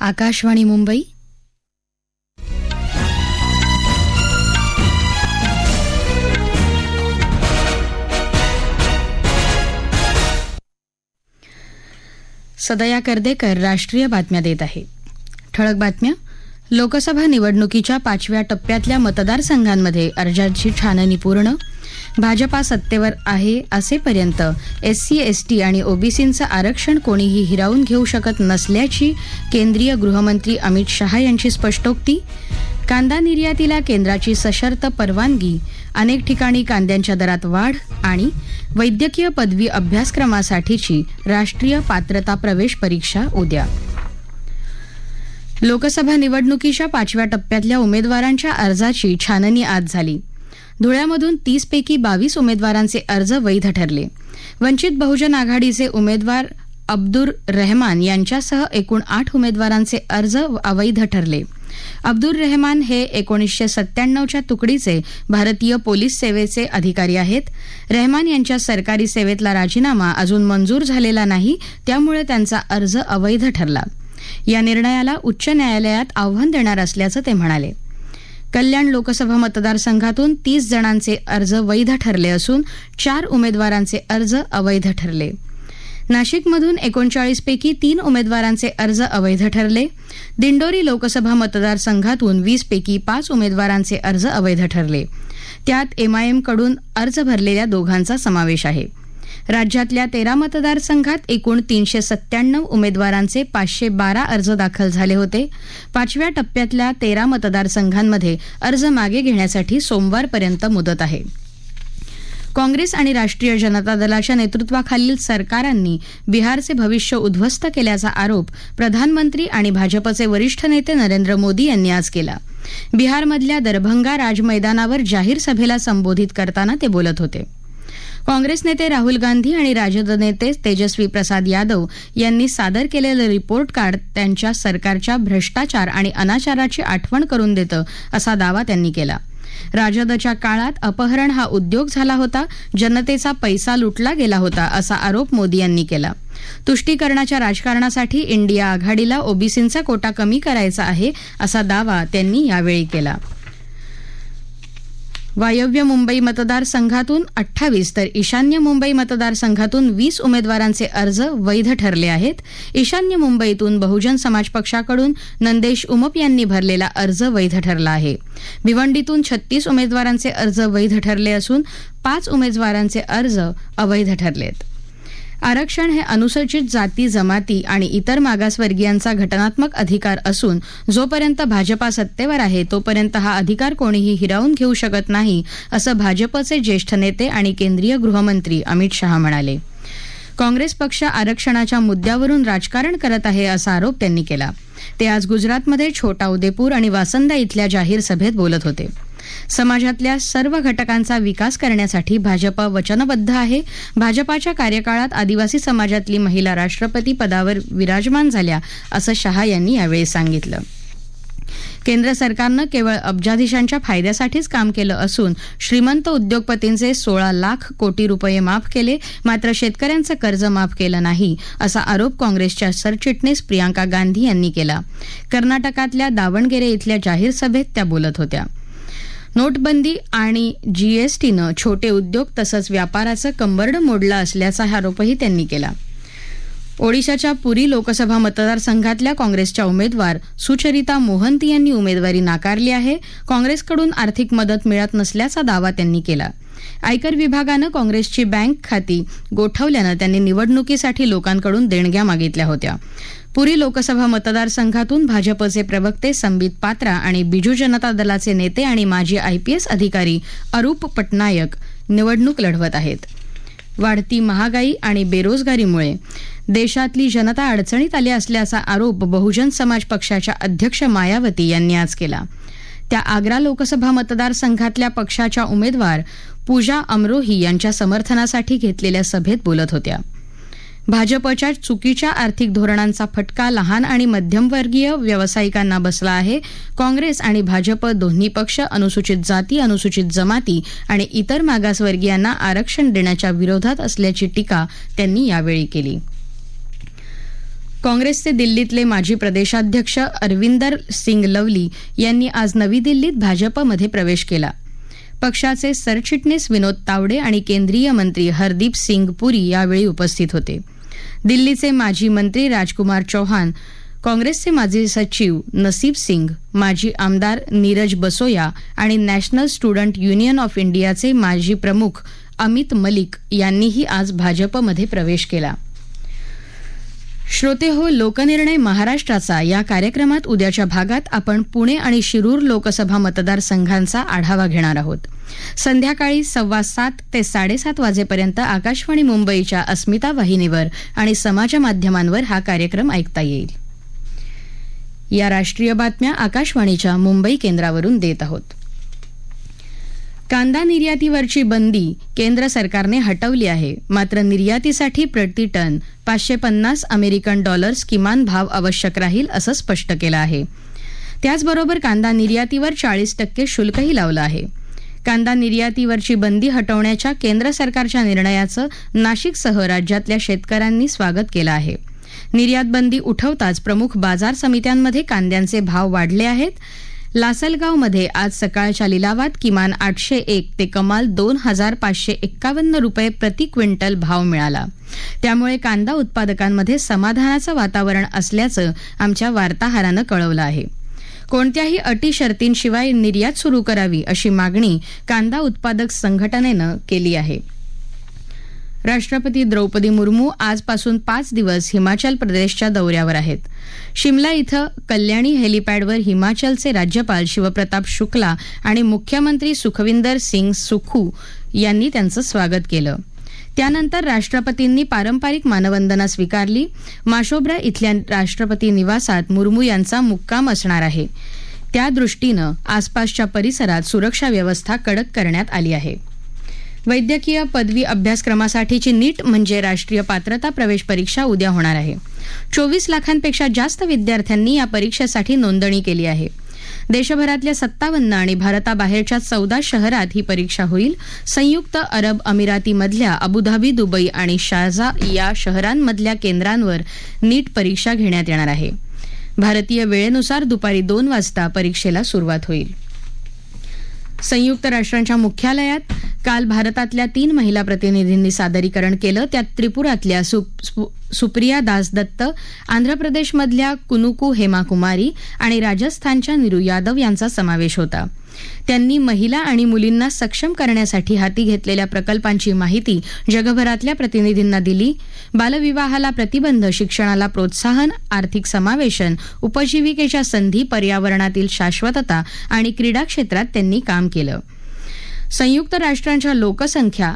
आकाशवाणी मुंबई. सदया कर्देकर राष्ट्रीय बातम्या देत आहे ठळक बातम्या लोकसभा निवडणुकीच्या पाचव्या टप्प्यातल्या मतदारसंघांमध्ये अर्जाची छाननी पूर्ण. भाजपा सत्तेवर आहे असेपर्यंत एससी एसटी आणि ओबीसींचं आरक्षण कोणीही हिरावून घेऊ शकत नसल्याची केंद्रीय गृहमंत्री अमित शहा यांची स्पष्टोक्ती. कांदा निर्यातीला केंद्राची सशर्त परवानगी. अनेक ठिकाणी कांद्यांच्या दरात वाढ आणि वैद्यकीय पदवी अभ्यासक्रमासाठीची राष्ट्रीय पात्रता प्रवेश परीक्षा उद्या. लोकसभा निवडणुकीच्या पाचव्या टप्प्यातल्या उमेदवारांच्या अर्जाची छाननी आज झाली. धुळ्यामधून तीस पैकी बावीस उमेदवारांचे अर्ज वैध ठरले. वंचित बहुजन आघाडीचे उमेदवार अब्दुर रहमान यांच्यासह एकूण आठ उमेदवारांचे अर्ज अवैध ठरले. अब्दुर रहमान हे एकोणीसशे सत्त्याण्णवच्या तुकडीचे भारतीय पोलीस सेवेचे अधिकारी आहेत. रहमान यांच्या सरकारी सेवेतला राजीनामा अजून मंजूर झालेला नाही त्यामुळे त्यांचा अर्ज अवैध ठरला. या निर्णयाला उच्च न्यायालयात आव्हान देणार असल्याचं ते म्हणाले. कल्याण लोकसभा मतदारसंघातून तीस जणांचे अर्ज वैध ठरले असून चार उमेदवारांचे अर्ज अवैध ठरले. नाशिकमधून एकोणचाळीस पैकी तीन उमेदवारांचे अर्ज अवैध ठरले. दिंडोरी लोकसभा मतदारसंघातून वीस पैकी पाच उमेदवारांचे अर्ज अवैध ठरले. त्यात एमआयएमकडून अर्ज भरलेल्या दोघांचा समावेश आहे. राज्यातल्या तेरा मतदारसंघात एकूण तीनशे सत्त्याण्णव उमेदवारांचे पाचशे बारा अर्ज दाखल झाले होते. पाचव्या टप्प्यातल्या तेरा मतदारसंघांमध्ये अर्ज मागे घेण्यासाठी सोमवारपर्यंत मुदत आहे. काँग्रेस आणि राष्ट्रीय जनता दलाच्या नेतृत्वाखालील सरकारांनी बिहारचे भविष्य उद्ध्वस्त केल्याचा आरोप प्रधानमंत्री आणि भाजपचे वरिष्ठ नेते नरेंद्र मोदी यांनी आज केला. बिहारमधल्या दरभंगा राजमैदानावर जाहीर सभेला संबोधित करताना ते बोलत होते. काँग्रेस नेते राहुल गांधी आणि राजद नेते तेजस्वी प्रसाद यादव यांनी सादर केलेलं रिपोर्ट कार्ड त्यांच्या सरकारच्या भ्रष्टाचार आणि अनाचाराची आठवण करून देतं असा दावा त्यांनी केला. राजदच्या काळात अपहरण हा उद्योग झाला होता जनतेचा पैसा लुटला गेला होता असा आरोप मोदी यांनी केला. तुष्टीकरणाच्या राजकारणासाठी इंडिया आघाडीला ओबीसींचा कोटा कमी करायचा आहे असा दावा त्यांनी यावेळी केला. वायव्य मुंबई मतदारसंघातून अठ्ठावीस तर ईशान्य मुंबई मतदारसंघातून वीस उमेदवारांचे अर्ज वैध ठरले आहेत. ईशान्य मुंबईतून बहुजन समाज पक्षाकडून नंदेश उमप यांनी भरलेला अर्ज वैध ठरला आहे. भिवंडीतून छत्तीस उमेदवारांचे अर्ज वैध ठरले असून पाच उमेदवारांचे अर्ज अवैध ठरलेत. आरक्षण हे अनुसूचित जाती जमाती आणि इतर मागासवर्गीयांचा घटनात्मक अधिकार असून जोपर्यंत भाजपा सत्तेवर आहे तोपर्यंत हा अधिकार कोणीही हिरावून घेऊ शकत नाही असं भाजपचे ज्येष्ठ नेते आणि केंद्रीय गृहमंत्री अमित शहा म्हणाले. काँग्रेस पक्ष आरक्षणाच्या मुद्द्यावरून राजकारण करत आहे असा आरोप त्यांनी केला. ते आज गुजरातमध्ये छोटा उदेपूर आणि वासंदा इथल्या जाहीर सभेत बोलत होते. समाजातल्या सर्व घटकांचा विकास करण्यासाठी भाजप वचनबद्ध आहे. भाजपाच्या कार्यकाळात आदिवासी समाजातली महिला राष्ट्रपती पदावर विराजमान झाल्या असं शहा यांनी यावेळी सांगितलं. केंद्र सरकारनं केवळ अब्जाधीशांच्या फायद्यासाठीच काम केलं असून श्रीमंत उद्योगपतींचे सोळा लाख कोटी रुपये माफ केले मात्र शेतकऱ्यांचं कर्ज माफ केलं नाही असा आरोप काँग्रेसच्या सरचिटणीस प्रियांका गांधी यांनी केला. कर्नाटकातल्या दावणगेरे इथल्या जाहीर सभेत त्या बोलत होत्या. नोटबंदी आणि जीएसटीनं छोटे उद्योग तसंच व्यापाराचं कंबरड मोडलं असल्याचा आरोपही त्यांनी केला. ओडिशाच्या पुरी लोकसभा मतदारसंघातल्या काँग्रेसच्या उमेदवार सुचरिता मोहंती यांनी उमेदवारी नाकारली आहे. काँग्रेसकडून आर्थिक मदत मिळत नसल्याचा दावा त्यांनी केला. आयकर विभागानं काँग्रेसची बँक खाती गोठवल्यानं त्यांनी निवडणुकीसाठी लोकांकडून देणग्या मागितल्या होत्या. पुरी लोकसभा मतदारसंघातून भाजपचे प्रवक्ते संबित पात्रा आणि बिजू जनता दलाचे नेते आणि माजी आयपीएस अधिकारी अरूप पटनायक निवडणूक लढवत आहेत. वाढती महागाई आणि बेरोजगारीमुळे देशातली जनता अडचणीत आली असल्याचा आरोप बहुजन समाज पक्षाच्या अध्यक्ष मायावती यांनी आज केला. त्या आग्रा लोकसभा मतदारसंघातल्या पक्षाच्या उमेदवार पूजा अमरोही यांच्या समर्थनासाठी घेतलेल्या सभेत बोलत होत्या. भाजपच्या चुकीच्या आर्थिक धोरणांचा फटका लहान आणि मध्यमवर्गीय व्यावसायिकांना बसला आहे. काँग्रेस आणि भाजप दोन्ही पक्ष अनुसूचित जाती अनुसूचित जमाती आणि इतर मागासवर्गीयांना आरक्षण देण्याच्या विरोधात असल्याची टीका त्यांनी यावेळी केली. काँग्रेसचे दिल्लीतले माजी प्रदेशाध्यक्ष अरविंदर सिंग लवली यांनी आज नवी दिल्लीत भाजपमध्ये प्रवेश केला. पक्षाचे सरचिटणीस विनोद तावडे आणि केंद्रीय मंत्री हरदीप सिंग पुरी यावेळी उपस्थित होते. दिल्लीचे माजी मंत्री राजकुमार चौहान काँग्रेसचे माजी सचिव नसीब सिंग माजी आमदार नीरज बसोया आणि नॅशनल स्टुडंट युनियन ऑफ इंडियाचे माजी प्रमुख अमित मलिक यांनीही आज भाजपमध्ये प्रवेश केला. श्रोते हो लोकनिर्णय महाराष्ट्राचा. या कार्यक्रमात उद्याच्या भागात आपण पुणे आणि शिरूर लोकसभा मतदारसंघांचा आढावा घेणार आहोत. संध्याकाळी सव्वा सात ते साडेसात वाजेपर्यंत आकाशवाणी मुंबईच्या अस्मिता वाहिनीवर आणि समाज माध्यमांवर हा कार्यक्रम ऐकता येईल. या राष्ट्रीय बातम्या आकाशवाणीच्या मुंबई केंद्रावरून देत आहोत. कांदा निर्यातीवरची बंदी केंद्र सरकारने हटवली आहे. मात्र निर्यातीसाठी प्रति टन पाचशे पन्नास अमेरिकन डॉलर्स किमान भाव आवश्यक राहील असं स्पष्ट केलं आहे. त्याचबरोबर कांदा निर्यातीवर चाळीस टक्के शुल्कही लावलं आहे. कांदा निर्यातीवरची बंदी हटवण्याच्या केंद्र सरकारच्या निर्णयाचं नाशिकसह राज्यातल्या शेतकऱ्यांनी स्वागत केलं आहे. निर्यात बंदी उठवताच प्रमुख बाजार समित्यांमध्ये कांद्यांचे भाव वाढले आहेत. लासलगावमध्ये आज सकाळच्या लिलावात किमान आठशे एक ते कमाल दोन हजार पाचशे एक्कावन्न रुपये प्रति क्विंटल भाव मिळाला. त्यामुळे कांदा उत्पादकांमध्ये समाधानाचं वातावरण असल्याचं आमच्या वार्ताहरानं कळवलं आहे. कोणत्याही अटी शर्तींशिवाय निर्यात सुरू करावी अशी मागणी कांदा उत्पादक संघटनेनं केली आहे. राष्ट्रपती द्रौपदी मुर्मू आजपासून पाच दिवस हिमाचल प्रदेशच्या दौऱ्यावर आहेत. शिमला इथं कल्याणी हेलिपॅडवर हिमाचलचे राज्यपाल शिवप्रताप शुक्ला आणि मुख्यमंत्री सुखविंदर सिंग सुखू यांनी त्यांचं स्वागत केलं. त्यानंतर राष्ट्रपतींनी पारंपरिक मानवंदना स्वीकारली. माशोब्रा इथल्या राष्ट्रपती निवासात मुर्मू यांचा मुक्काम असणार आहे. त्या दृष्टीनं आसपासच्या परिसरात सुरक्षा व्यवस्था कडक करण्यात आली आहे. वैद्यकीय पदवी अभ्यासक्रमासाठीची नीट म्हणजे राष्ट्रीय पात्रता प्रवेश परीक्षा उद्या होणार आहे. चोवीस लाखांपेक्षा जास्त विद्यार्थ्यांनी या परीक्षेसाठी नोंदणी केली आहे. देशभरातल्या सत्तावन्न आणि भारताबाहेरच्या चौदा शहरात ही परीक्षा होईल. संयुक्त अरब अमिरातीमधल्या अबुधाबी दुबई आणि शारजा या शहरांमधल्या केंद्रांवर नीट परीक्षा घेण्यात येणार आहे. भारतीय वेळेनुसार दुपारी दोन वाजता परीक्षेला सुरुवात होईल. संयुक्त राष्ट्रांच्या मुख्यालयात काल भारतातल्या तीन महिला प्रतिनिधींनी सादरीकरण केलं. त्यात त्रिपुरातल्या सुप्रिया दास दत्त आंध्र प्रदेशमधल्या कुनुकू हेमा कुमारी आणि राजस्थानच्या निरू यादव यांचा समावेश होता. त्यांनी महिला आणि मुलींना सक्षम करण्यासाठी हाती घेतलेल्या प्रकल्पांची माहिती जगभरातल्या प्रतिनिधींना दिली. बालविवाहाला प्रतिबंध शिक्षणाला प्रोत्साहन आर्थिक समावेशन उपजीविकेच्या संधी पर्यावरणातील शाश्वतता आणि क्रीडा क्षेत्रात त्यांनी काम केलं. संयुक्त राष्ट्रांच्या लोकसंख्या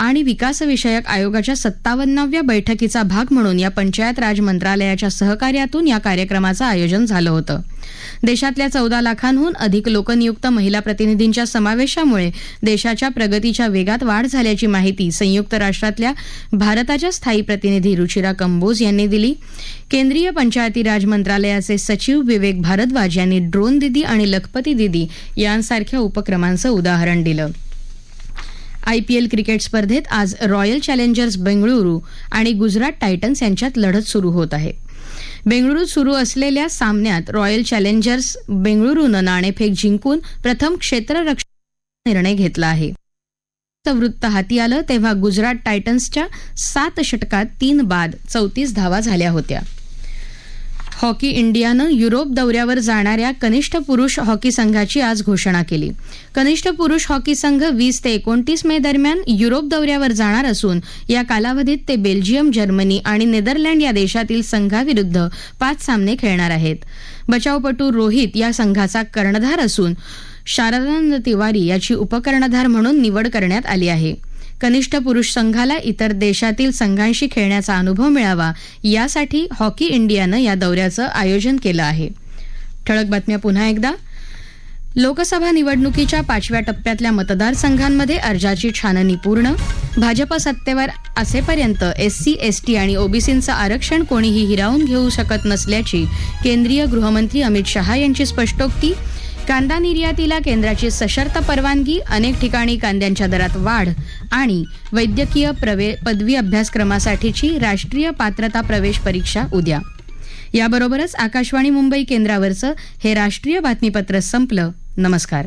आणि विकासविषयक आयोगाच्या सत्तावन्नाव्या बैठकीचा भाग म्हणून या पंचायत राज मंत्रालयाच्या सहकार्यातून या कार्यक्रमाचं आयोजन झालं होतं. देशातल्या चौदा लाखांहून अधिक लोकनियुक्त महिला प्रतिनिधींच्या समावेशामुळे देशाच्या प्रगतीच्या वेगात वाढ झाल्याची माहिती संयुक्त राष्ट्रातल्या भारताच्या स्थायी प्रतिनिधी रुचिरा कंबोज यांनी दिली. केंद्रीय पंचायती राज मंत्रालयाचे सचिव विवेक भारद्वाज यांनी ड्रोन दिदी आणि लखपती दिदी यांसारख्या उपक्रमांचं उदाहरण दिलं. आयपीएल क्रिकेट स्पर्धेत आज रॉयल चॅलेंजर्स बेंगळुरू आणि गुजरात टायटन्स यांच्यात लढत सुरू होत आहे. बेंगळुरूत सुरू असलेल्या सामन्यात रॉयल चॅलेंजर्स बेंगळुरूनं नाणेफेक जिंकून प्रथम क्षेत्ररक्षण निर्णय घेतला आहे. वृत्त हाती आलं तेव्हा गुजरात टायटन्सच्या सात षटकात तीन बाद चौतीस धावा झाल्या होत्या. हॉकी इंडियानं युरोप दौऱ्यावर जाणाऱ्या कनिष्ठ पुरुष हॉकी संघाची आज घोषणा केली. कनिष्ठ पुरुष हॉकी संघ वीस ते एकोणतीस मे दरम्यान युरोप दौऱ्यावर जाणार असून या कालावधीत ते बेल्जियम जर्मनी आणि नेदरलँड या देशातील संघाविरुद्ध पाच सामने खेळणार आहेत. बचावपटू रोहित या संघाचा कर्णधार असून शारदानंद तिवारी याची उपकर्णधार म्हणून निवड करण्यात आली आहे. कनिष्ठ पुरुष संघाला इतर देशातील संघांशी खेळण्याचा अनुभव मिळावा यासाठी हॉकी इंडियानं या दौऱ्याचं आयोजन केलं आहे. ठळक बातम्या पुन्हा एकदा. लोकसभा निवडणुकीच्या पाचव्या टप्प्यातल्या मतदारसंघांमध्ये अर्जाची छाननी पूर्ण. भाजप सत्तेवर असेपर्यंत एससी एसटी आणि ओबीसींचं आरक्षण कोणीही हिरावून घेऊ शकत नसल्याची केंद्रीय गृहमंत्री अमित शहा यांची स्पष्टोक्ती. कांदा निर्यातीला केंद्राची सशर्त परवानगी अनेक ठिकाणी कांद्यांच्या दरात वाढ आणि वैद्यकीय प्रवे पदवी अभ्यासक्रमासाठीची राष्ट्रीय पात्रता प्रवेश परीक्षा उद्या. याबरोबरच आकाशवाणी मुंबई केंद्रावरचं हे राष्ट्रीय बातमीपत्र संपलं. नमस्कार.